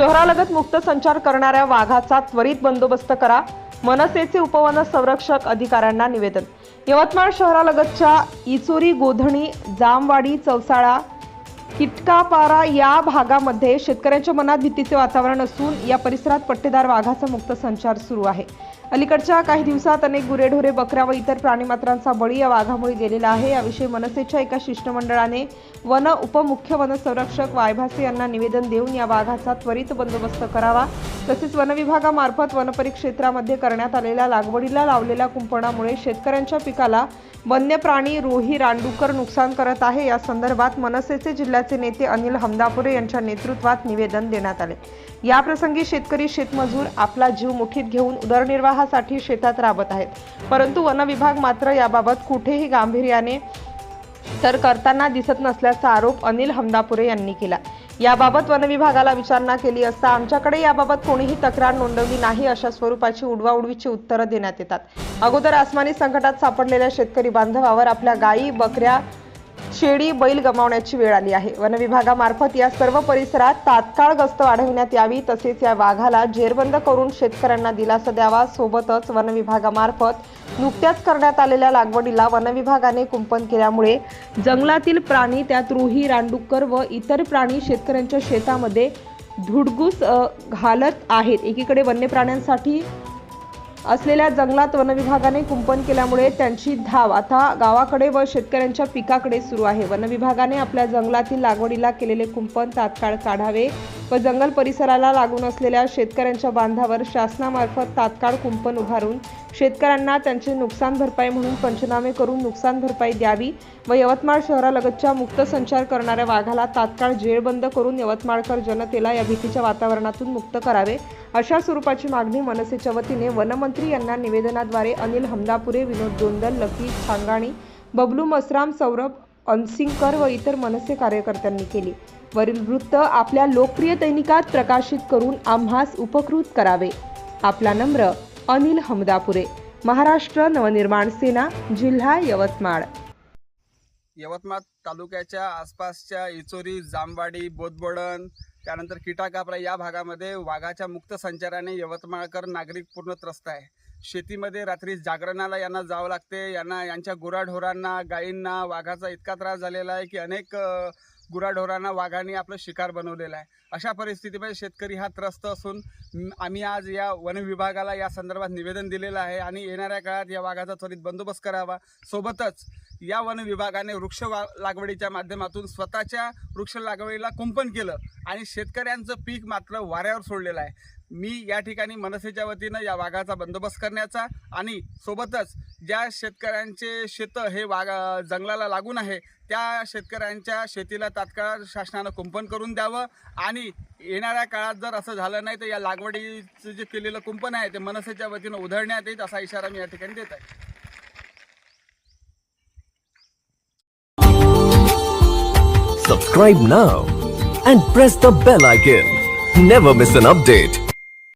शहरालगत मुक्त संचार करणाऱ्या वाघाचा त्वरित बंदोबस्त करा. मनसेचे उपवन संरक्षक अधिकाऱ्यांना निवेदन. यवतमाळ शहरालगतच्या इचोरी गोधणी जामवाडी चौसाळा किटकापारा या भागामध्ये शेतकऱ्यांच्या मनात भीतीचे वातावरण असून या परिसरात पट्टेदार वाघाचा मुक्त संचार सुरू आहे. अलीकडच्या काही दिवसात अनेक गुरेढोरे बकऱ्या व इतर प्राणीमात्रांचा बळी या वाघामुळे गेलेला आहे. याविषयी मनसेच्या एका शिष्टमंडळाने वन उपमुख्य वनसंरक्षक वायभासे यांना निवेदन देऊन या वाघाचा त्वरित बंदोबस्त करावा. तसेच वनविभागामार्फत वनपरिक्षेत्रामध्ये करण्यात आलेल्या लागवडीला लावलेल्या कुंपणामुळे शेतकऱ्यांच्या पिकाला वन्य प्राणी रोही रानडुकर नुकसान करत आहे. या संदर्भात मनसेचे जिल्ह्याचे नेते अनिल हमदापुरे यांच्या नेतृत्वात निवेदन देण्यात आले. याप्रसंगी शेतकरी शेतमजूर आपला जीव मुठीत घेऊन उदरनिर्वाहासाठी शेतात राबत आहेत. परंतु वनविभाग मात्र याबाबत कुठेही गांभीर्याने तर करताना दिसत नसल्याचा आरोप अनिल हमदापुरे यांनी केला. याबाबत वनविभागाला विचारणा केली असता आमच्याकडे याबाबत कोणीही तक्रार नोंदवली नाही अशा स्वरूपाची उडवाउडवीची उत्तरं देण्यात येतात. अगोदर आसमानी संकटात सापडलेल्या शेतकरी बांधवावर आपल्या गायी बकऱ्या शेळी बैल गमावण्याची वेळ आली आहे. वनविभागामार्फत या सर्व परिसरात तात्काळ गस्त वाढविण्यात यावी तसेच या वाघाला जेरबंद करून शेतकऱ्यांना दिलासा द्यावा. सोबतच वनविभागामार्फत नुकत्याच करण्यात आलेल्या लागवडीला वनविभागाने कुंपण केल्यामुळे जंगलातील प्राणी त्यात रुही रानडुक्कर व इतर प्राणी शेतकऱ्यांच्या शेतामध्ये धुडगूस घालत आहेत. एकीकडे वन्य प्राण्यांसाठी असलेल्या जंगलात वनविभागाने कुंपण केल्यामुळे त्यांची धाव आता गावाकडे व शेतकऱ्यांच्या पिकाकडे सुरू आहे. वनविभागाने आपल्या जंगलातील लागवडीला केलेले कुंपण तात्काळ काढावे व जंगल परिसराला लागून असलेल्या शेतकऱ्यांच्या बांधावर शासनामार्फत तात्काळ कुंपण उभारून शेतकऱ्यांना त्यांचे नुकसान भरपाई म्हणून पंचनामे करून नुकसान भरपाई द्यावी व यवतमाळ शहरालगतच्या मुक्त संचार करणाऱ्या वाघाला तात्काळ जेळबंद करून यवतमाळकर जनतेला या भीतीच्या वातावरणातून मुक्त करावे अशा स्वरूपाची मागणी मनसेच्या वतीने वनमंत्री यांना निवेदनाद्वारे अनिल हमदापुरे विनोद जोंदल लकी सांगाणी बबलू मसराम सौरभ अनसिंगकर व इतर मनसे कार्यकर्त्यांनी केली. वरील वृत्त आपल्या लोकप्रिय दैनिकात प्रकाशित करून आम्हास उपकृत करावे. आपला नम्र अनिल हमदापुरे. महाराष्ट्र नवनिर्माण सेना जिल्हा यवतमाळ. यवतमाळ तालुक्याच्या आसपासच्या इचोरी जामवाडी बोदबोडण त्यानंतर किटाकापरा या भागामध्ये वाघाच्या मुक्त संचाराने यवतमाळकर नागरिक पूर्ण त्रस्त आहे. शेतीमध्ये रात्री जागरणाला यांना जावं लागते. यांना यांच्या गुराढोरांना गायींना वाघाचा इतका त्रास झालेला आहे की अनेक गुराढोरांना वाघाने आपलं शिकार बनवलेलं आहे. अशा परिस्थितीमध्ये शेतकरी हा त्रस्त असून आम्ही आज या वन विभागाला या संदर्भात निवेदन दिलेलं आहे आणि येणाऱ्या काळात या वाघाचा त्वरित बंदोबस्त करावा. सोबतच या वन विभागाने वृक्ष वा लागवडीच्या माध्यमातून स्वतःच्या वृक्ष लागवडीला कुंपण केलं आणि शेतकऱ्यांचं पीक मात्र वाऱ्यावर सोडलेलं आहे. मी या ठिकाणी मनसेच्या वतीनं या वाघाचा बंदोबस्त करण्याचा आणि सोबतच ज्या शेतकऱ्यांचे शेतं हे वाघ जंगलाला लागून आहे त्या शेतकऱ्यांच्या शेतीला तात्काळ शासनानं कुंपण करून द्यावं आणि येणाऱ्या काळात जर असं झालं नाही तर या लागवडीचं जे केलेलं कुंपण आहे ते मनसेच्या वतीनं उधळण्यात येईल असा इशारा मी या ठिकाणी देत आहे Subscribe now and press the bell icon. Never miss an update.